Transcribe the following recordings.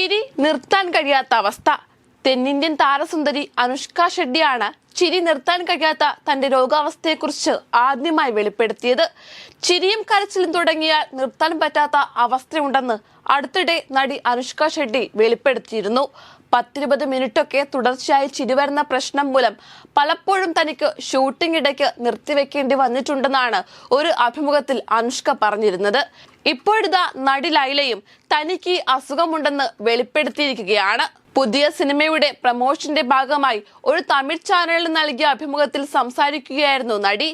ചിരി നിർത്താൻ കഴിയാത്ത അവസ്ഥ. തെന്നിന്ത്യൻ താരസുന്ദരി അനുഷ്ക ഷെഡ്ഡിയാണ് ചിരി നിർത്താൻ കഴിയാത്ത തന്റെ രോഗാവസ്ഥയെക്കുറിച്ച് ആദ്യമായി വെളിപ്പെടുത്തിയത്. ചിരിയും കരച്ചിലും തുടങ്ങിയാൽ നിർത്താൻ പറ്റാത്ത അവസ്ഥയുണ്ടെന്ന് അടുത്തിടെ നടി അനുഷ്ക ഷെഡ്ഡി വെളിപ്പെടുത്തിയിരുന്നു. പത്തിരുപത് മിനിറ്റൊക്കെ തുടർച്ചയായി ചിരിവരുന്ന പ്രശ്നം മൂലം പലപ്പോഴും തനിക്ക് ഷൂട്ടിംഗ് ഇടയ്ക്ക് നിർത്തിവെക്കേണ്ടി വന്നിട്ടുണ്ടെന്നാണ് ഒരു അഭിമുഖത്തിൽ അനുഷ്ക പറഞ്ഞിരുന്നത്. ഇപ്പോഴിതാ നടി ലൈലയും തനിക്ക് അസുഖമുണ്ടെന്ന് വെളിപ്പെടുത്തിയിരിക്കുകയാണ്. പുതിയ സിനിമയുടെ പ്രമോഷന്റെ ഭാഗമായി ഒരു തമിഴ് ചാനലിന് നൽകിയ അഭിമുഖത്തിൽ സംസാരിക്കുകയായിരുന്നു നടി.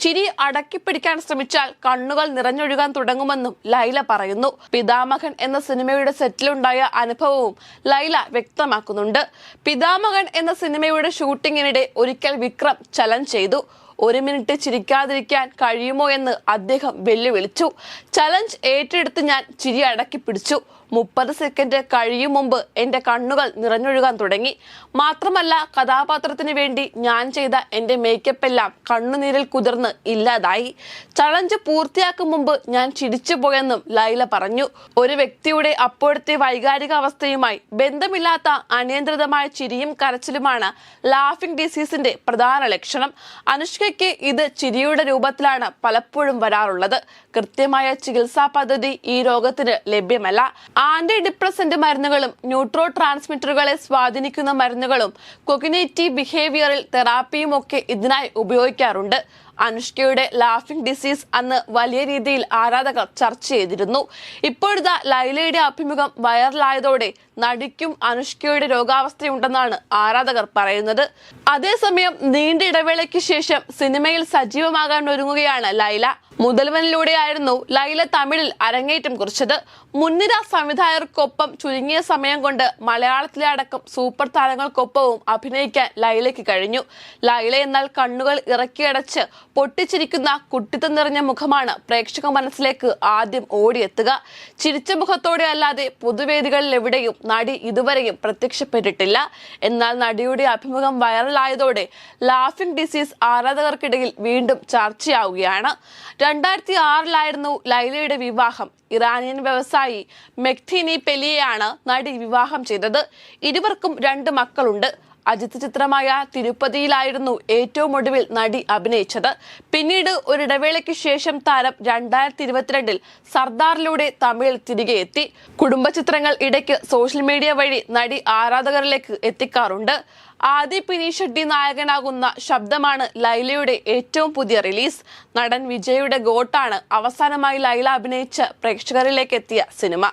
ചിരി അടക്കി പിടിക്കാൻ ശ്രമിച്ചാൽ കണ്ണുകൾ നിറഞ്ഞൊഴുകാൻ തുടങ്ങുമെന്നും ലൈല പറയുന്നു. പിതാമഹൻ എന്ന സിനിമയുടെ സെറ്റിലുണ്ടായ അനുഭവവും ലൈല വ്യക്തമാക്കുന്നുണ്ട്. പിതാമഹൻ എന്ന സിനിമയുടെ ഷൂട്ടിങ്ങിനിടെ ഒരിക്കൽ വിക്രം ചലഞ്ച് ചെയ്തു. ഒരു മിനിറ്റ് ചിരിക്കാതിരിക്കാൻ കഴിയുമോ എന്ന് അദ്ദേഹം വെല്ലുവിളിച്ചു. ചലഞ്ച് ഏറ്റെടുത്ത് ഞാൻ ചിരി അടക്കി പിടിച്ചു മുപ്പത് സെക്കൻഡ് കഴിയും മുമ്പ് എന്റെ കണ്ണുകൾ നിറഞ്ഞൊഴുകാൻ തുടങ്ങി. മാത്രമല്ല കഥാപാത്രത്തിന് വേണ്ടി ഞാൻ ചെയ്ത എന്റെ മേക്കപ്പ് എല്ലാം കണ്ണുനീരിൽ കുതിർന്ന് ഇല്ലാതായി. ചലഞ്ച് പൂർത്തിയാക്കും മുമ്പ് ഞാൻ ചിരിച്ചു പോയെന്നും ലൈല പറഞ്ഞു. ഒരു വ്യക്തിയുടെ അപ്പോഴത്തെ വൈകാരിക അവസ്ഥയുമായി ബന്ധമില്ലാത്ത അനിയന്ത്രിതമായ ചിരിയും കരച്ചിലുമാണ് ലാഫിംഗ് ഡിസീസിന്റെ പ്രധാന ലക്ഷണം. അനുഷ്കയ്ക്ക് ഇത് ചിരിയുടെ രൂപത്തിലാണ് പലപ്പോഴും വരാറുള്ളത്. കൃത്യമായ ചികിത്സാ പദ്ധതി ഈ രോഗത്തിന് ലഭ്യമല്ല. ആന്റി ഡിപ്രസന്റ് മരുന്നുകളും ന്യൂട്രോ ട്രാൻസ്മിറ്ററുകളെ സ്വാധീനിക്കുന്ന മരുന്നുകളും കൊഗ്നേറ്റീവ് ബിഹേവിയറൽ തെറാപ്പിയും ഒക്കെ ഇതിനായി ഉപയോഗിക്കാറുണ്ട്. അനുഷ്കയുടെ ലാഫിംഗ് ഡിസീസ് അന്ന് വലിയ രീതിയിൽ ആരാധകർ ചർച്ച ചെയ്തിരുന്നു. ഇപ്പോഴത്തെ ലൈലയുടെ അഭിമുഖം വൈറലായതോടെ നടിക്കും അനുഷ്കയുടെ രോഗാവസ്ഥയുണ്ടെന്നാണ് ആരാധകർ പറയുന്നത്. അതേസമയം നീണ്ട ഇടവേളയ്ക്ക് ശേഷം സിനിമയിൽ സജീവമാകാൻ ഒരുങ്ങുകയാണ് ലൈല. മുതൽവനിലൂടെയായിരുന്നു ലൈല തമിഴിൽ അരങ്ങേറ്റം കുറിച്ചത്. മുൻനിര സംവിധായകർക്കൊപ്പം ചുരുങ്ങിയ സമയം കൊണ്ട് മലയാളത്തിലെ അടക്കം സൂപ്പർ താരങ്ങൾക്കൊപ്പവും അഭിനയിക്കാൻ ലൈലയ്ക്ക് കഴിഞ്ഞു. ലൈല എന്നാൽ കണ്ണുകൾ ഇറക്കിയടച്ച് പൊട്ടിച്ചിരിക്കുന്ന കുട്ടിത്തം നിറഞ്ഞ മുഖമാണ് പ്രേക്ഷക മനസ്സിലേക്ക് ആദ്യം ഓടിയെത്തുക. ചിരിച്ച മുഖത്തോടെ അല്ലാതെ പൊതുവേദികളിൽ എവിടെയും നടി ഇതുവരെയും പ്രത്യക്ഷപ്പെട്ടിട്ടില്ല. എന്നാൽ നടിയുടെ അഭിമുഖം വൈറലായതോടെ ലാഫിംഗ് ഡിസീസ് ആരാധകർക്കിടയിൽ വീണ്ടും ചർച്ചയാവുകയാണ്. രണ്ടായിരത്തി ആറിലായിരുന്നു ലൈലയുടെ വിവാഹം. ഇറാനിയൻ വ്യവസായി മെക്തിനി പെലിയെയാണ് നടി വിവാഹം ചെയ്തത്. ഇരുവർക്കും രണ്ട് മക്കളുണ്ട്. അജിത് ചിത്രമായ തിരുപ്പതിയിലായിരുന്നു ഏറ്റവും ഒടുവിൽ നടി അഭിനയിച്ചത്. പിന്നീട് ഒരിടവേളയ്ക്ക് ശേഷം താരം രണ്ടായിരത്തി ഇരുപത്തിരണ്ടിൽ സർദാറിലൂടെ തമിഴിൽ തിരികെ എത്തി. കുടുംബ ചിത്രങ്ങൾ ഇടയ്ക്ക് സോഷ്യൽ മീഡിയ വഴി നടി ആരാധകരിലേക്ക് എത്തിക്കാറുണ്ട്. ആദി പിനി ഷെട്ടി നായകനാകുന്ന ശബ്ദമാണ് ലൈലയുടെ ഏറ്റവും പുതിയ റിലീസ്. നടൻ വിജയുടെ ഗോട്ടാണ് അവസാനമായി ലൈല അഭിനയിച്ച് പ്രേക്ഷകരിലേക്ക് എത്തിയ സിനിമ.